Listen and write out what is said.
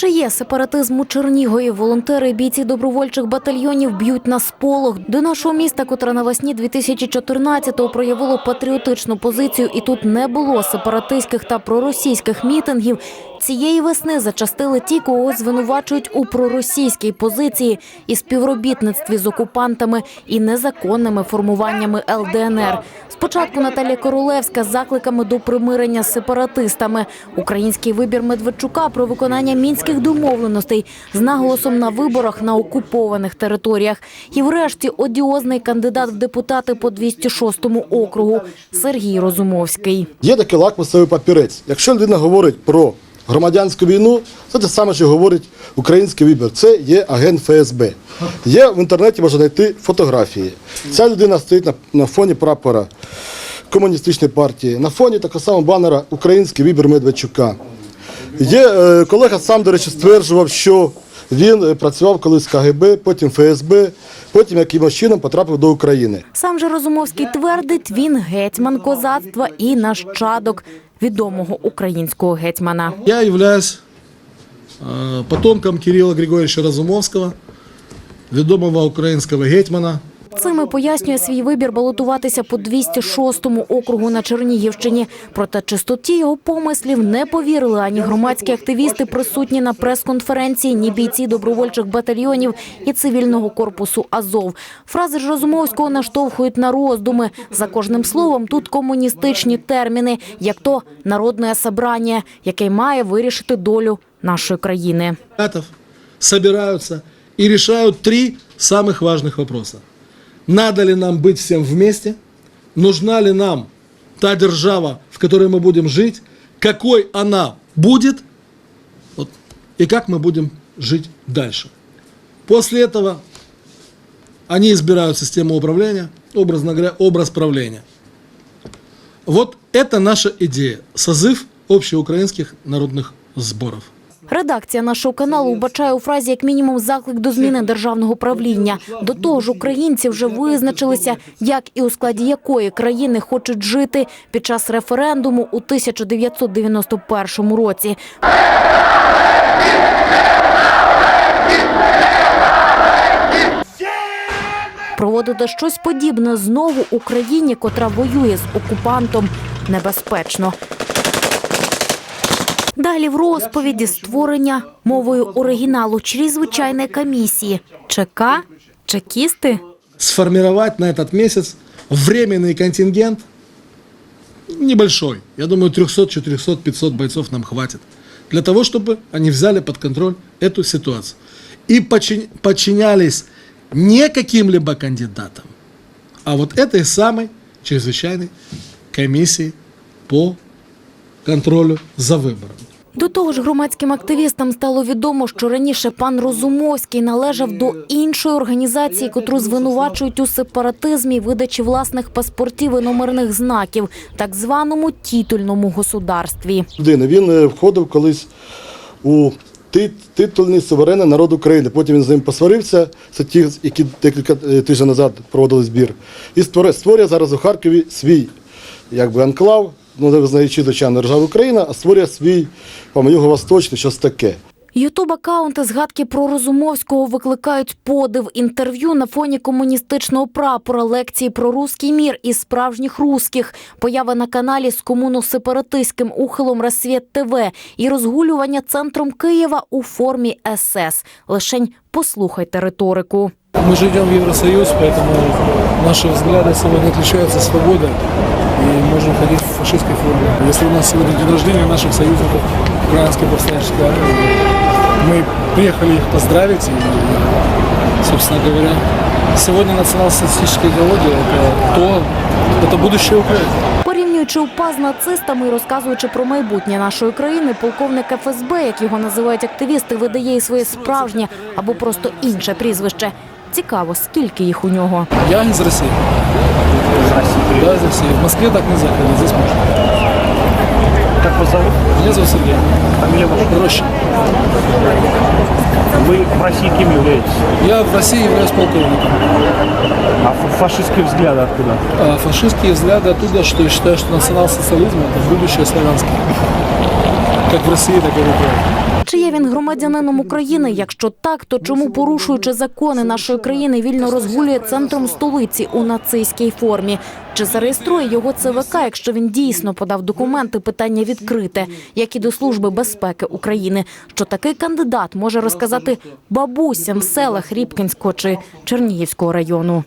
Чи є сепаратизм у Чернігові? Волонтери і бійці добровольчих батальйонів б'ють на сполох. До нашого міста, котре навесні 2014-го проявило патріотичну позицію, і тут не було сепаратистських та проросійських мітингів. Цієї весни зачастили ті, кого звинувачують у проросійській позиції і співробітництві з окупантами і незаконними формуваннями ЛДНР. Спочатку Наталія Королевська з закликами до примирення з сепаратистами. Український вибір Медведчука про виконання мінських домовленостей з наголосом на виборах на окупованих територіях. І врешті одіозний кандидат в депутати по 206-му округу Сергій Розумовський. Є такий лакмусовий папірець. Якщо людина говорить про громадянську війну, це те саме, що говорить український вибір. Це є агент ФСБ. Є в інтернеті можна знайти фотографії. Ця людина стоїть на, на фоні прапора комуністичної партії, на фоні такого самого банера Український вибір Медведчука. Є е, колега сам, до речі, стверджував, що він е, працював колись в КГБ, потім ФСБ, потім якимось чином потрапив до України. Сам же Розумовський твердить, він гетьман козацтва і нащадок відомого українського гетьмана. Я являюсь э, потомком Кирилла Григорьевича Разумовского, відомого українського гетьмана. Цим і пояснює свій вибір балотуватися по 206-му округу на Чернігівщині. Проте чистоті його помислів не повірили ані громадські активісти, присутні на прес-конференції, ні бійці добровольчих батальйонів і цивільного корпусу Азов. Фрази ж Розумовського наштовхують на роздуми. За кожним словом тут комуністичні терміни, як то народне собрання, яке має вирішити долю нашої країни. Катов собираются и решают три самых важных вопроса. Надо ли нам быть всем вместе? Нужна ли нам та держава, в которой мы будем жить? Какой она будет? Вот, и как мы будем жить дальше? После этого они избирают систему управления, образно говоря, образ правления. Вот это наша идея. Созыв общеукраинских народных сборов. Редакція нашого каналу вбачає у фразі як мінімум заклик до зміни державного правління. До того ж, українці вже визначилися, як і у складі якої країни хочуть жити під час референдуму у 1991 році. Проводити щось подібне знову Україні, котра воює з окупантом, небезпечно. Далі в розповіді створення мовою оригіналу чрезвичайної комісії. ЧК? Чекісти? сформировать на этот месяц временный контингент небольшой. Я думаю, 300, 400, 500 бойцов нам хватит. Для того, чтобы они взяли под контроль эту ситуацию. И подчин- подчинялись не каким-либо кандидатам, а вот этой самой чрезвычайной комиссии по контролю за выборами. До того ж, громадським активістам стало відомо, що раніше пан Розумовський належав до іншої організації, котру звинувачують у сепаратизмі видачі власних паспортів і номерних знаків, так званому тітульному государстві. Він е, входив колись у титульний суверенний народ України. Потім він з ним посварився. Це ті, які декілька е, тижнів назад проводили збір. І створює, зараз у Харкові свій якби анклав, ну не визнаючи звичайно державу Україна, а створює свій по юго-восточний, щось таке. Ютуб-акаунти згадки про Розумовського викликають подив. Інтерв'ю на фоні комуністичного прапора, лекції про руський мір і справжніх русських, поява на каналі з комуносепаратистським ухилом «Рассвіт ТВ» і розгулювання центром Києва у формі СС. Лишень послухайте риторику. Мы же идем в Евросоюз, поэтому наши взгляды сегодня отличаются свободой и можем ходить в фашистской форме. Если у нас сегодня день рождения наших союзников Украинской повстанческой армии, мы приехали их поздравить и, собственно говоря, сегодня национал-социалистическая идеология – это то, это будущее Украины. Порівнюючи УПА з нацистами і розказуючи про майбутнє нашої країни, полковник ФСБ, як його називають активісти, видає і своє справжнє або просто інше прізвище. Цікаво, скільки їх у нього. Я из России. Да, из России. В Москве так нельзя ходить, здесь можно. Как вас зовут? Меня зовут Сергей. Фамилия ваша? Проще. Вы в России кем являетесь? Я в России являюсь полковником. А ф- фашистские взгляды откуда? А фашистские взгляды оттуда, что я считаю, что национал-социализм – это будущее славянское. Как в России, так и в Украине. Він громадянином України? Якщо так, то чому порушуючи закони нашої країни вільно розгулює центром столиці у нацистській формі? Чи зареєструє його ЦВК, якщо він дійсно подав документи? Питання відкрите, як і до служби безпеки України. Що такий кандидат може розказати бабусям в селах Рібкінського чи Чернігівського району?